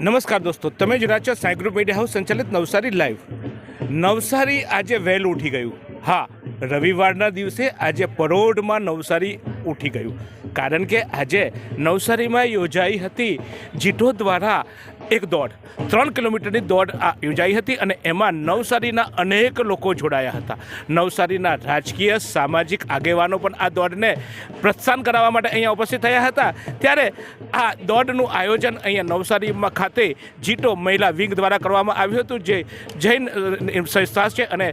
નમસ્કાર દોસ્તો, તમે જ રહ્યા છો સાઈ ગ્રુપ મીડિયા હાઉસ સંચાલિત નવસારી લાઈવ. નવસારી આજે વહેલું ઉઠી ગયું. હા, રવિવારના દિવસે આજે પરોઢમાં નવસારી ઉઠી ગયું. કારણ કે આજે નવસારીમાં યોજાઈ હતી જીટો દ્વારા એક દોડ. ત્રણ કિલોમીટરની દોડ આ યોજાઈ હતી અને એમાં નવસારીના અનેક લોકો જોડાયા હતા. નવસારીના રાજકીય, સામાજિક આગેવાનો પણ આ દોડને પ્રોત્સાહન કરાવવા માટે અહીંયા ઉપસ્થિત થયા હતા. ત્યારે આ દોડનું આયોજન અહીંયા નવસારીમાં ખાતે જીટો મહિલા વિંગ દ્વારા કરવામાં આવ્યું હતું, જે જૈન સંસ્થા છે અને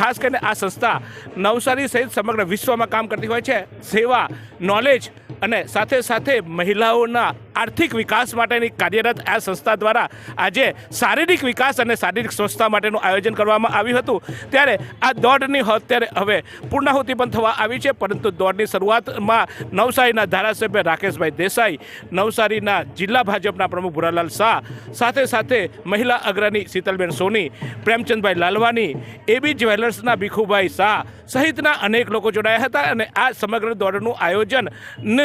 ખાસ કરીને આ સંસ્થા નવસારી સહિત સમગ્ર વિશ્વમાં કામ કરતી હોય છે. સેવા નોલેજ અને સાથે સાથે મહિલાઓના આર્થિક વિકાસ માટેની કાર્યરત આ સંસ્થા દ્વારા આજે શારીરિક વિકાસ અને શારીરિક સ્વચ્છતા માટેનું આયોજન કરવામાં આવ્યું હતું. ત્યારે આ દોડની અત્યારે હવે પૂર્ણાહુતિ પણ થવા આવી છે, પરંતુ દોડની શરૂઆતમાં નવસારીના ધારાસભ્ય રાકેશભાઈ દેસાઈ, નવસારીના જિલ્લા ભાજપના પ્રમુખ ભુરાલાલ શાહ, સાથે સાથે મહિલા અગ્રણી શીતલબેન સોની, પ્રેમચંદભાઈ લાલવાની એબી જ્વેલર્સના ભીખુભાઈ શાહ સહિતના અનેક લોકો જોડાયા હતા અને આ સમગ્ર દોડનું આયોજન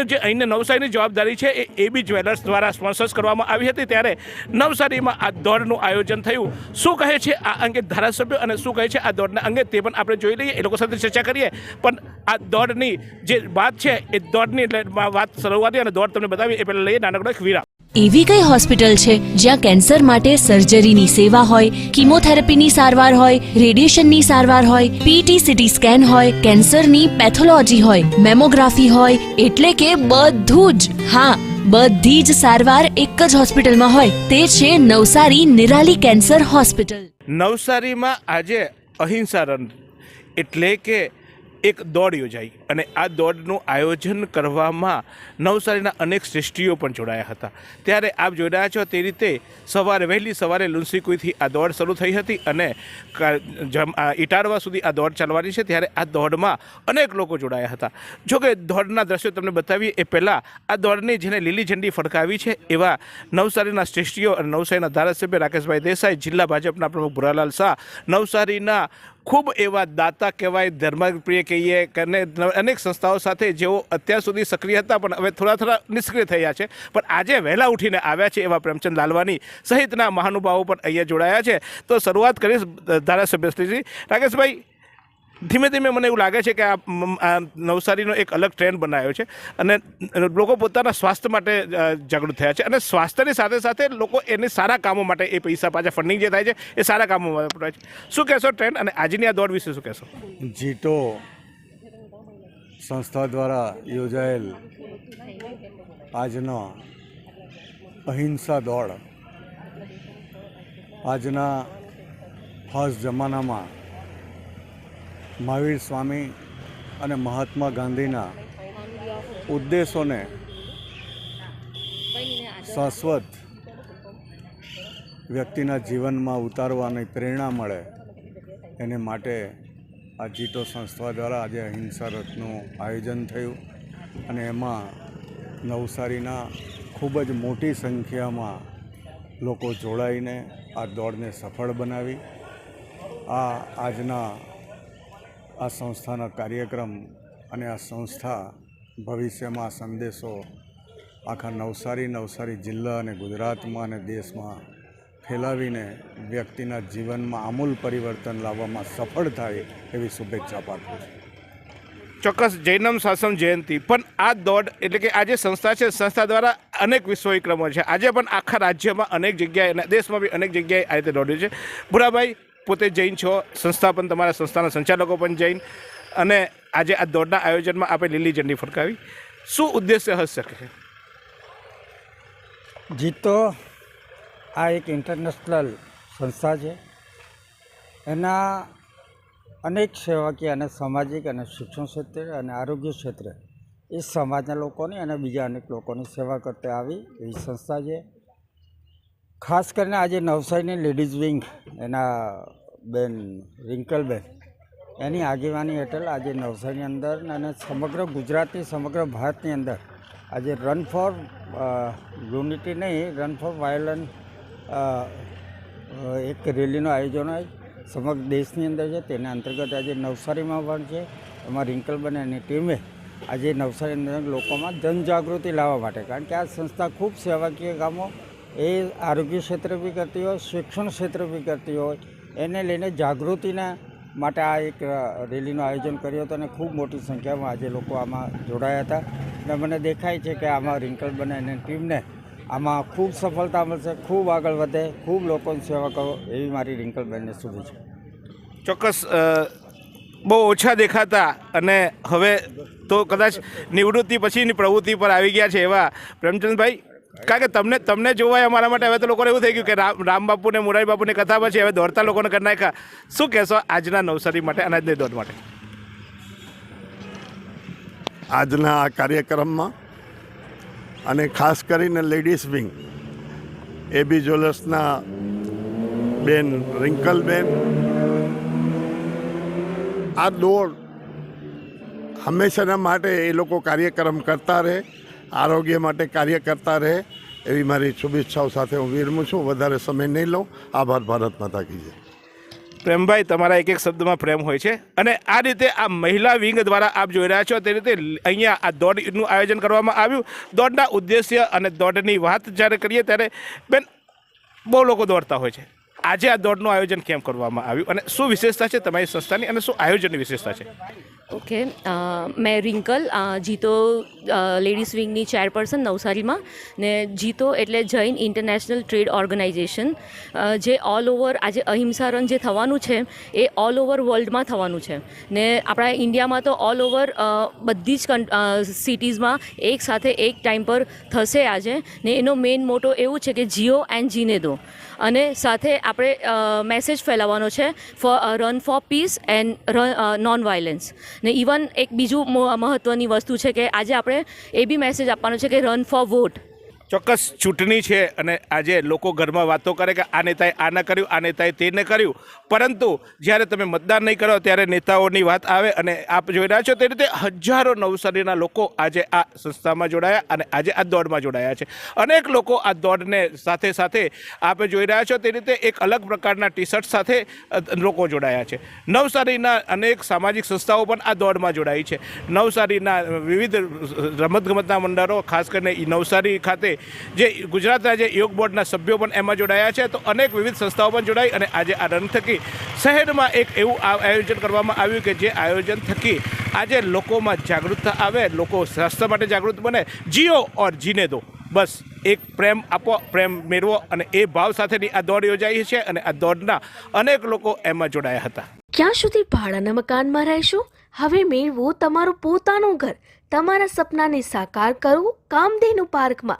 જે અહીંને નવસારીની જવાબદારી છે એ એબી જ્વેલર્સ દ્વારા સ્પોન્સર્સ કરવામાં આવી હતી ત્યારે નવસારીમાં આ દોડનું આયોજન થયું. શું કહે છે આ અંગે ધારાસભ્યો અને શું કહે છે આ દોડના અંગે તે પણ આપણે જોઈ લઈએ. એ લોકો સાથે ચર્ચા કરીએ. પણ આ દોડની જે વાત છે, એ દોડની વાત શરૂઆતી અને દોડ તમને બતાવી એ પહેલાં લઈએ નાનકડો એક વિરામ. એવી કઈ હોસ્પિટલ છે જ્યાં કેન્સર માટે સર્જરીની સેવા હોય, કિમોથેરાપીની સારવાર હોય, રેડિયેશનની સારવાર હોય પીટી સીટી સ્કેન હોય, કેન્સરની પેથોલોજી હોય, મેમોગ્રાફી હોય, એટલે કે બધું જ. હા બધી જ સારવાર એક જ હોસ્પિટલમાં હોય. તે છે નવસારી નિરાલી કેન્સર હોસ્પિટલ. નવસારીમાં આજે અહિંસા રન એટલે કે એક દોડ યોજાઈ અને આ દોડનું આયોજન કરવામાં નવસારીના અનેક શ્રેષ્ઠીઓ પણ જોડાયા હતા. ત્યારે આપ જોઈ રહ્યા છો તે રીતે સવારે વહેલી સવારે લુન્સીકુઈથી આ દોડ શરૂ થઈ હતી અને ઇટારવા સુધી આ દોડ ચાલવાની છે ત્યારે આ દોડમાં અનેક લોકો જોડાયા હતા. જોકે દોડના દ્રશ્યો તમને બતાવીએ એ પહેલાં આ દોડની જેને લીલી ઝંડી ફડકાવી છે એવા નવસારીના શ્રેષ્ઠીઓ અને નવસારીના ધારાસભ્ય રાકેશભાઈ દેસાઈ, જિલ્લા ભાજપના પ્રમુખ ભુરાલાલ શાહ, નવસારીના ખૂબ એવા દાતા કહેવાય, ધર્મપ્રિય કહીએ, અને અનેક સંસ્થાઓ સાથે જેઓ અત્યાર સુધી સક્રિય હતા, પણ હવે થોડા થોડા નિષ્ક્રિય થયા છે. પણ આજે વહેલા ઉઠીને આવ્યા છે એવા પ્રેમચંદ લાલવાની સહિતના મહાનુભાવો પણ અહીંયા જોડાયા છે. તો શરૂઆત કરીશ ધારાસભ્યશ્રીજી રાકેશભાઈ ધીમે ધીમે મને એવું લાગે છે કે આ નવસારીનો એક અલગ ટ્રેન્ડ બનાવ્યો છે અને લોકો પોતાના સ્વાસ્થ્ય માટે જાગૃત થયા છે અને સ્વાસ્થ્યની સાથે સાથે લોકો એને સારા કામો માટે એ પૈસા પાછા ફંડિંગ જે થાય છે, એ સારા કામો માટે છે. શું કહેશો ટ્રેન્ડ? અને આજની આ દોડ વિશે શું કહેશો? જીટો સંસ્થા દ્વારા યોજાયેલ આજનો અહિંસા દોડ આજના ખાસ જમાનામાં મહાવીર સ્વામી અને મહાત્મા ગાંધીના ઉદ્દેશોને શાશ્વત વ્યક્તિના જીવનમાં ઉતારવાની પ્રેરણા મળે એને માટે આ જીટો સંસ્થા દ્વારા આજે અહિંસા રથનું આયોજન થયું અને એમાં નવસારીના ખૂબ જ મોટી સંખ્યામાં લોકો જોડાઈને આ દોડને સફળ બનાવી. આ આજના આ સંસ્થાના કાર્યક્રમ અને આ સંસ્થા ભવિષ્યમાં સંદેશો આખા નવસારી નવસારી જિલ્લા અને ગુજરાતમાં અને દેશમાં ફેલાવીને વ્યક્તિના જીવનમાં આમૂલ પરિવર્તન લાવવામાં સફળ થાય એવી શુભેચ્છા પાઠવું છું. ચોક્કસ, જૈનમ શાસન જયંતિ. પણ આ દોડ એટલે કે આ જે સંસ્થા છે, સંસ્થા દ્વારા અનેક વિશ્વ વિક્રમો છે. આજે પણ આખા રાજ્યમાં અનેક જગ્યાએ દેશમાં બી અનેક જગ્યાએ આ રીતે દોડ્યું છે. ભુરાભાઈ પોતે જૈન છો, સંસ્થા પણ તમારા સંસ્થાના સંચાલકો પણ જૈન. અને આજે આ દોડના આયોજનમાં આપણે લીલી ઝંડી ફરકાવી. શું ઉદ્દેશ્ય હશે શકે જીતો આ એક ઇન્ટરનેશનલ સંસ્થા છે. એના અનેક સેવાકીય અને સામાજિક અને શિક્ષણ ક્ષેત્રે અને આરોગ્ય ક્ષેત્રે એ સમાજના લોકોની અને બીજા અનેક લોકોની સેવા કરતા આવી એવી સંસ્થા છે. ખાસ કરીને આજે નવસારીની લેડીઝ વિંગ એના બેન રિંકલબેન એની આગેવાની હેઠળ આજે નવસારીની અંદર અને સમગ્ર ગુજરાતની, સમગ્ર ભારતની અંદર આજે રન ફોર યુનિટી નહીં રન ફોર વાયોલન્સ એક રેલીનું આયોજન સમગ્ર દેશની અંદર છે, તેના અંતર્ગત આજે નવસારીમાં પણ છે. એમાં રિંકલબેન અને ટીમે આજે નવસારી અંદર લોકોમાં જનજાગૃતિ લાવવા માટે, કારણ કે આ સંસ્થા ખૂબ સેવાકીય કામો, એ આરોગ્ય ક્ષેત્રે બી કરતી હોય, શિક્ષણ ક્ષેત્ર બી કરતી હોય. એને લઈને જાગૃતિના માટે આ એક રેલીનું આયોજન કર્યું હતું અને ખૂબ મોટી સંખ્યામાં આજે લોકો આમાં જોડાયા હતા. અને મને દેખાય છે કે આમાં રિંકલ બને અને ટીમને આમાં ખૂબ સફળતા મળશે, ખૂબ આગળ વધે, ખૂબ લોકોની સેવા કરો એવી મારી રિંકલબેનને શુભેચ્છા. ચોક્કસ બહુ ઓછા દેખાતા અને હવે તો કદાચ નિવૃત્તિ પછીની પ્રવૃત્તિ પર આવી ગયા છે એવા પ્રેમચંદભાઈ. કારણ કે તમને તમને જોવાય અમારા માટે, હવે તો લોકોને એવું થઈ ગયું કે રામ રામ બાપુ ને બાપુની કથા પછી હવે દોડતા લોકોને કરી નાખ્યા. શું કહેશો આજના નવસારી માટે, અનાજની દોડ માટે? આજના આ કાર્યક્રમમાં અને ખાસ કરીને લેડીઝ વિંગ એબી જ્વેલર્સના બેન રિંકલબેન, આ દોડ હંમેશાના માટે એ લોકો કાર્યક્રમ કરતા રહે. આરોગ્ય માટે કાર્ય કરતા રહે એવી મારી શુભેચ્છાઓ સાથે હું વિરમું છું. વધારે સમય નહીં લઉં. આભાર ભારત માતા કી જય. પ્રેમભાઈ તમારા એક એક શબ્દમાં પ્રેમ હોય છે. અને આ રીતે આ મહિલા વિંગ દ્વારા આપ જોઈ રહ્યા છો તે રીતે અહીંયા આ દોડનું આયોજન કરવામાં આવ્યું. દોડના ઉદ્દેશ્ય અને દોડની વાત જ્યારે કરીએ ત્યારે બેન બહુ લોકો દોડતા હોય છે. આજે આ દોડનું આયોજન કેમ કરવામાં આવ્યું? અને શું વિશેષતા છે તમારી સંસ્થાની અને શું આયોજનની વિશેષતા છે? ઓકે મેં રિંકલ જીતો લેડીઝ વિંગની ચેરપર્સન નવસારીમાં ને જીતો એટલે જૈન ઇન્ટરનેશનલ ટ્રેડ ઓર્ગેનાઇઝેશન. જે ઓલ ઓવર આજે અહિંસા રન જે થવાનું છે, એ ઓલ ઓવર વર્લ્ડમાં થવાનું છે. ને આપણા ઇન્ડિયામાં તો ઓલ ઓવર બધી જ સિટીઝમાં એક સાથે એક ટાઈમ પર થશે આજે. ને એનો મેઇન મોટો એવું છે કે જીઓ એન્ડ જીને દો. અને સાથે આપણે મેસેજ ફેલાવવાનો છે for run for peace and non violence ને ઇવન એક બીજું મહત્ત્વની વસ્તુ છે કે આજે આપણે એ બી મેસેજ આપવાનો છે કે રન ફોર વોટ ચોક્કસ ચૂંટણી છે અને આજે લોકો ઘરમાં વાતો કરે કે આ નેતાએ આ ન કર્યું, આ નેતાએ તે ન કર્યું. પરંતુ જ્યારે તમે મતદાન નહીં કરો ત્યારે નેતાઓની વાત આવે અને આપ જોઈ રહ્યા છો તે રીતે હજારો નવસારીના લોકો આજે આ સંસ્થામાં જોડાયા અને આજે આ દોડમાં જોડાયા છે. અનેક લોકો આ દોડને સાથે સાથે આપ જોઈ રહ્યા છો તે રીતે એક અલગ પ્રકારના ટી શર્ટ સાથે લોકો જોડાયા છે. નવસારીના અનેક સામાજિક સંસ્થાઓ પણ આ દોડમાં જોડાઈ છે. નવસારીના વિવિધ રમતગમતના મંડળો, ખાસ કરીને નવસારી ખાતે જે ગુજરાત રાજ્ય યોગ બોર્ડના સભ્યો પણ એમાં જોડાયા છે. તો અનેક વિવિધ સંસ્થાઓ પણ જોડાઈ અને આજે આ રન થકી શહેરમાં એક એવું આયોજન કરવામાં આવ્યું કે જે આયોજન થકી આજે લોકોમાં જાગૃતતા આવે, લોકો સ્વાસ્થ્ય માટે જાગૃત બને. જીઓ ઓર જીને દો. બસ એક પ્રેમ આપો, પ્રેમ મેળવો અને એ ભાવ સાથેની આ દોડ યોજાઈ છે અને આ દોડના અનેક લોકો એમાં જોડાયા હતા. ક્યાં સુધી ભાડાના મકાનમાં રહેશો? હવે મેળવો તમારું પોતાનું ઘર. તમારા સપનાને સાકાર કરો કામધેનુ પાર્કમાં.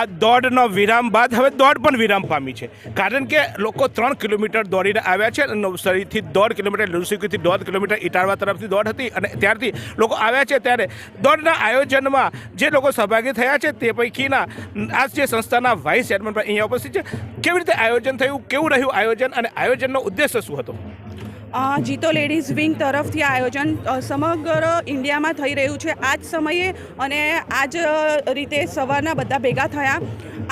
આ દોડનો વિરામ બાદ હવે દોડ પણ વિરામ પામી છે. કારણ કે લોકો ત્રણ કિલોમીટર દોડીને આવ્યા છે અને નવસારીથી દોઢ કિલોમીટર, લુસીકીથી દોઢ કિલોમીટર ઇટારવા તરફથી દોડ હતી અને ત્યારથી લોકો આવ્યા છે ત્યારે દોડના આયોજનમાં જે લોકો સહભાગી થયા છે તે પૈકીના આ જે સંસ્થાના વાઇસ ચેરમેન પણ અહીંયા ઉપસ્થિત છે. કેવી રીતે આયોજન થયું, કેવું રહ્યું આયોજન અને આયોજનનો ઉદ્દેશ્ય શું હતો? જીતો લેડીઝ વિંગ તરફથી આયોજન સમગ્ર ઇન્ડિયામાં થઈ રહ્યું છે. આ જ સમયે અને આ જ રીતે સવારના બધા ભેગા થયા.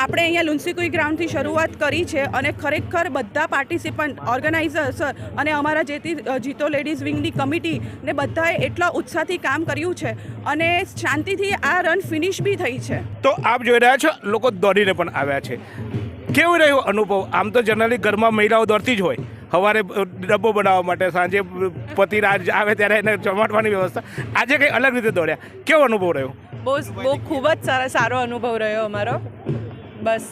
આપણે અહીંયા લુન્સીકુઈ ગ્રાઉન્ડથી શરૂઆત કરી છે અને ખરેખર બધા પાર્ટિસિપન્ટ, ઓર્ગેનાઇઝર્સ અને અમારા જેથી જીતો લેડીઝ વિંગની કમિટી ને બધાએ એટલા ઉત્સાહથી કામ કર્યું છે અને શાંતિથી આ રન ફિનિશ બી થઈ છે. તો આપ જોઈ રહ્યા છો, લોકો દોડીને પણ આવ્યા છે. કેવું રહ્યું અનુભવ? આમ તો જનરલી ઘરમાં મહિલાઓ દોડતી જ હોય. સવારે ડબ્બો બનાવવા માટે, સાંજે પતિ રાજ આવે ત્યારે એને જમાડવાની વ્યવસ્થા. આજે કંઈ અલગ રીતે દોડ્યા. કેવો અનુભવ રહ્યો? બહુ બહુ ખૂબ જ સારો અનુભવ રહ્યો અમારો. બસ.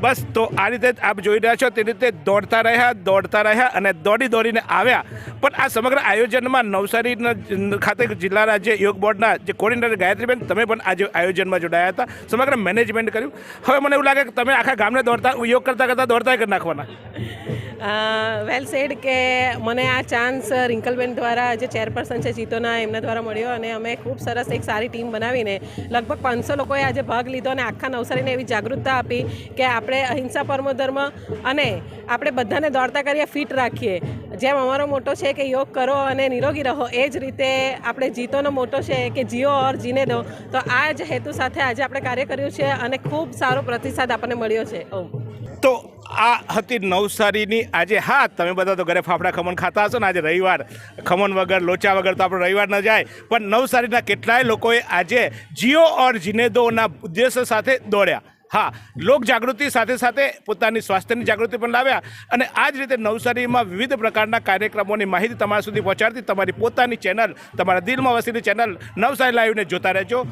બસ, તો આ રીતે આપ જોઈ રહ્યા છો, તે રીતે દોડતા રહ્યા દોડતા રહ્યા અને દોડી દોડીને આવ્યા. પણ આ સમગ્ર આયોજનમાં નવસારીના ખાતે જિલ્લા રાજ્ય યોગ બોર્ડના જે કોર્ડિનેટર ગાયત્રીબેન, તમે પણ આજે આયોજનમાં જોડાયા હતા. સમગ્ર મેનેજમેન્ટ કર્યું. હવે મને એવું લાગે કે તમે આખા ગામને દોડતા, યોગ કરતાં કરતાં દોડતા કરી નાખવાના. વેલ સેડ કે મને આ ચાન્સ રિંકલબેન દ્વારા જે ચેરપર્સન છે, જીતોના એમના દ્વારા મળ્યો અને અમે ખૂબ સરસ એક સારી ટીમ બનાવીને લગભગ પાંચસો લોકોએ આજે ભાગ લીધો અને આખા નવસારીને એવી જાગૃતતા આપી કે આપણે અહિંસા, પરમો ધર્મ અને આપણે બધાને દોડતા કરીએ ફિટ રાખીએ. જેમ અમારો મોટો છે કે યોગ કરો અને નિરોગી રહો, એ જ રીતે આપણે જીતોનો મોટો છે કે જીઓ ઓર જીને દો. તો આ જ હેતુ સાથે આજે આપણે કાર્ય કર્યું છે અને ખૂબ સારો પ્રતિસાદ આપણને મળ્યો છે. ઓમ. તો આ હતી નવસારીની. આજે હા, તમે બધા તો ઘરે ફાફડા ખમણ ખાતા હશો ને, આજે રવિવાર. ખમણ વગર, લોચા વગર તો આપણો રવિવાર ન જાય. પણ નવસારીના કેટલાય લોકોએ આજે જીઓ ઓર જીનેદોના ઉદ્દેશ્ય સાથે દોડ્યા. હા, લોક જાગૃતિ સાથે સાથે પોતાની સ્વાસ્થ્યની જાગૃતિ પણ લાવ્યા અને આ જ રીતે નવસારીમાં વિવિધ પ્રકારના કાર્યક્રમોની માહિતી તમારા સુધી પહોંચાડતી તમારી પોતાની ચેનલ, તમારા દિલમાં વસેલી ચેનલ નવસારી લાઈવને જોતા રહેજો.